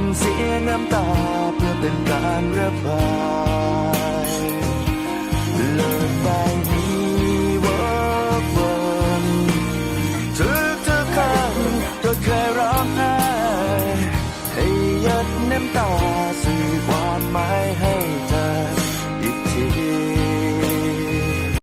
ต้เสียน้ำตาเพื่อเป็นการระบายเลิกไปนี้เวิร์กวนทุกทุกครั้งก็เคยร้องไห้ให้ยัดน้ำตา